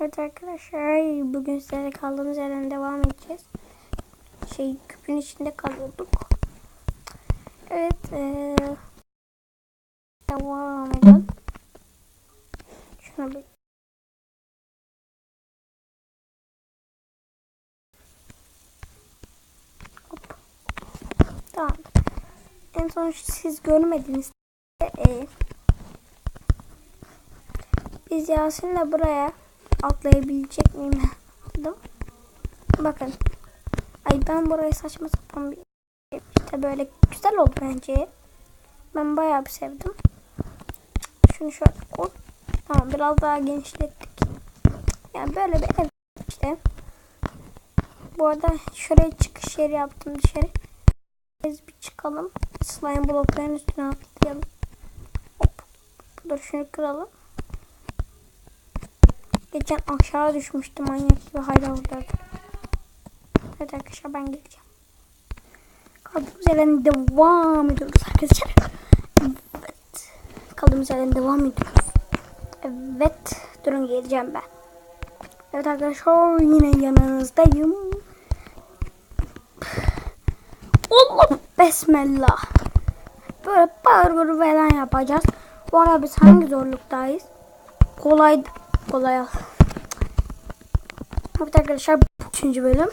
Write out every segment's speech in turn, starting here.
Evet arkadaşlar bugün size kaldığımız yerden devam edeceğiz. Şey küpün içinde kalıyorduk. Evet ee, devam edelim. Şuna bir Hop. Tamam. En son siz görmediniz. Ee, biz Yasin'le buraya atlayabilecek miyim? Bakın. Ay ben burayı saçma sapan bir işte böyle güzel oldu bence. Ben bayağı bir sevdim. Şunu şöyle koy. Tamam biraz daha genişlettik. Yani böyle bir ev işte. Bu arada şuraya çıkış yeri yaptım dışarı. Biz bir çıkalım. Slime blokların üstüne atlayalım. Hop. Dur şunu kıralım. Geçen aşağı düşmüştüm manyak gibi hala oradaydı. Evet arkadaşlar ben geleceğim. Kaldığımız yerden devam ediyoruz arkadaşlar. Evet. Kaldığımız yerden devam ediyoruz. Evet. Durun geleceğim ben. Evet arkadaşlar yine yanınızdayım. Allah besmellah. Böyle parkur falan yapacağız. Bu arada biz hangi zorluktayız? Kolay kolay al. Evet arkadaşlar üçüncü bölüm.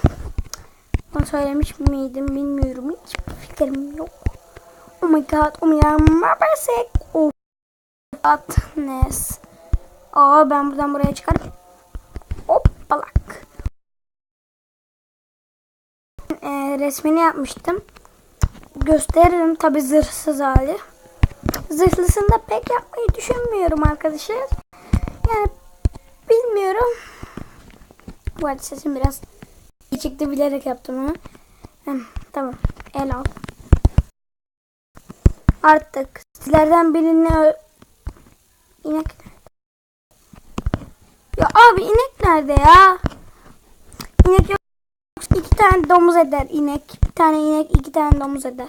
Ben söylemiş miydim bilmiyorum. Hiç fikrim yok. Oh my god. Oh my god. Mabasek. Oh. Fatness. Aa ben buradan buraya çıkarım. Hoppalak. Ee, resmini yapmıştım. Gösteririm tabi zırhsız hali. Zırhlısını da pek yapmayı düşünmüyorum arkadaşlar. Yani bilmiyorum. Bu arada sesim biraz iyi çıktı bilerek yaptım onu. Tamam. El al. Artık sizlerden birini inek ya abi inek nerede ya? İnek yok. İki tane domuz eder inek. Bir tane inek iki tane domuz eder.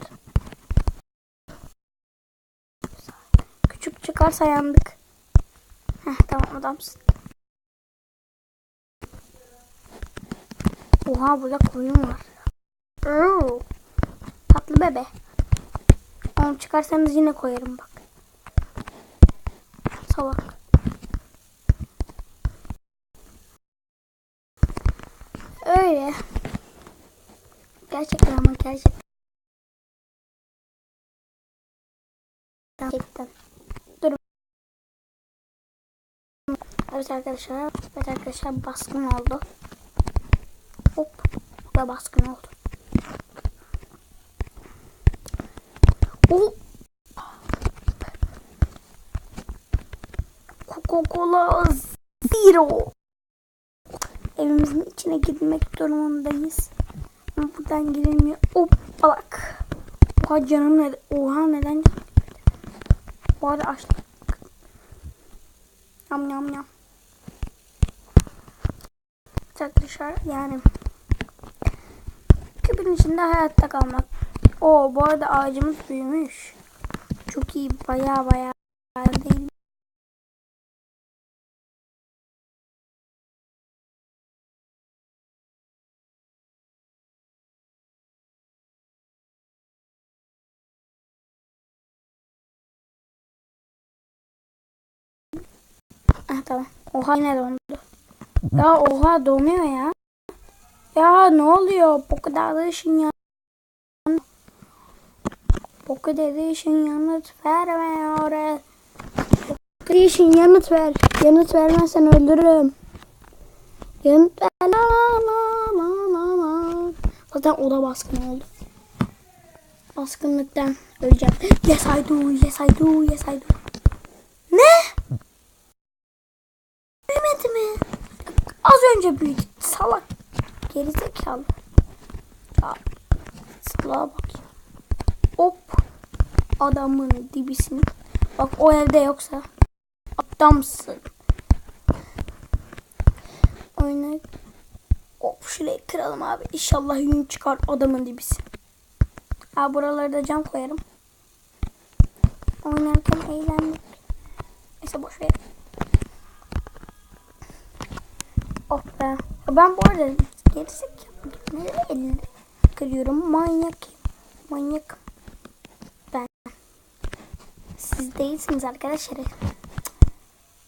Küçük çıkarsa yandık. Heh tamam adamsın. Oha burada koyun var. Oo. Tatlı bebe. Onu çıkarsanız yine koyarım bak. Salak. Öyle. Gerçekten ama gerçekten. Gerçekten. Dur. Evet arkadaşlar. Evet arkadaşlar baskın oldu. Hop. Burada baskın oldu. Oh. Coca-Cola Zero. Evimizin içine girmek durumundayız. Ama buradan girilmiyor. Hoppalak. Oha canım ne? Oha neden? Bu arada açtık. Yam yam yam. Arkadaşlar yani küpün içinde hayatta kalmak. O bu arada ağacımız büyümüş. Çok iyi baya baya değil. Ah tamam. Oha yine dondu. Ya oha donuyor ya. Ya ne oluyor? Bu kadar da ışın ya. Bu kadar da yanıt vermiyor. Bu kadar ışın yanıt ver. Yanıt vermezsen öldürürüm. Yanıt ver. La la la la la. Zaten o da baskın oldu. Baskınlıktan öleceğim. Yes I do, yes I do, yes I do. Ne? Büyümedi mi? Az önce büyüdü. Salak. Gerizekalı. Ya. Salağa bak ya. Hop. Adamın dibisin. Bak o evde yoksa. Adamsın. Oyna. Hop şurayı kıralım abi. İnşallah yün çıkar adamın dibisin. Ha buralarda cam koyarım. Oynarken eğlendik. Neyse boş ver. Oh be. Ben bu arada gerizek elini kırıyorum? Manyak. Manyak. Ben. Siz değilsiniz arkadaşlar.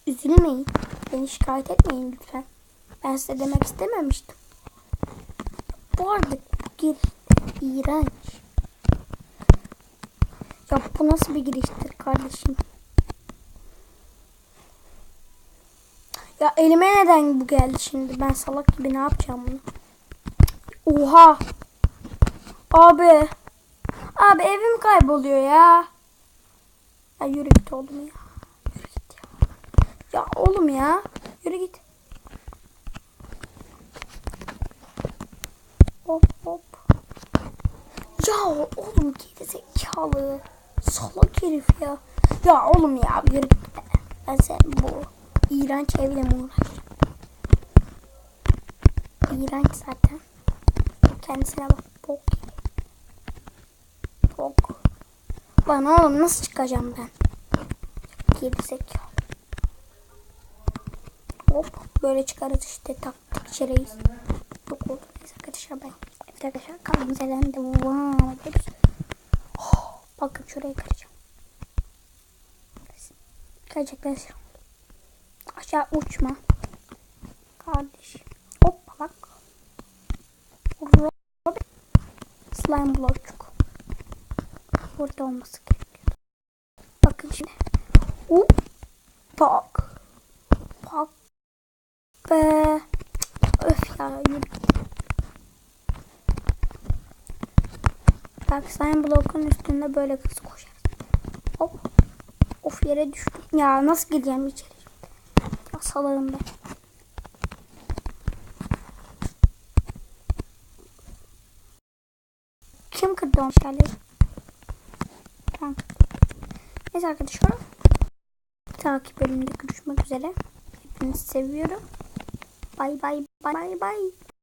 Üzülmeyin. Beni şikayet etmeyin lütfen. Ben size demek istememiştim. Bu arada gir iğrenç. Ya bu nasıl bir giriştir kardeşim? Ya elime neden bu geldi şimdi? Ben salak gibi ne yapacağım bunu? Oha. Abi. Abi evim kayboluyor ya. Ya yürü git oğlum ya. Yürü git ya. Ya oğlum ya. Yürü git. Hop hop. Ya oğlum geri zekalı. Salak herif ya. Ya oğlum ya yürü git. be. Ben sen bu iğrenç evle mi uğraşacağım? İğrenç zaten. Kendisine bak. Bok. Bok. Lan oğlum nasıl çıkacağım ben? Zekalı. Hop böyle çıkarız işte taktik çereyiz. Yok oldu. Neyse arkadaşlar ben. Evet arkadaşlar yerden devam ediyoruz. Oh, bakın şurayı kıracağım. Kıracaklar. Aşağı uçma. Kardeş. Slime blokçuk. Burada olması gerekiyor. Bakın şimdi. Hop. Bak. Bak. Be. Öf ya. Bak slime blokun üstünde böyle hızlı koşarız. Hop. Of yere düştüm. Ya nasıl gireceğim içeri? Salağım ben. Kim kırdı o şeyleri? Tamam. Neyse arkadaşlar. Takip bölümünde görüşmek üzere. Hepinizi seviyorum. Bay bay bay bay bay.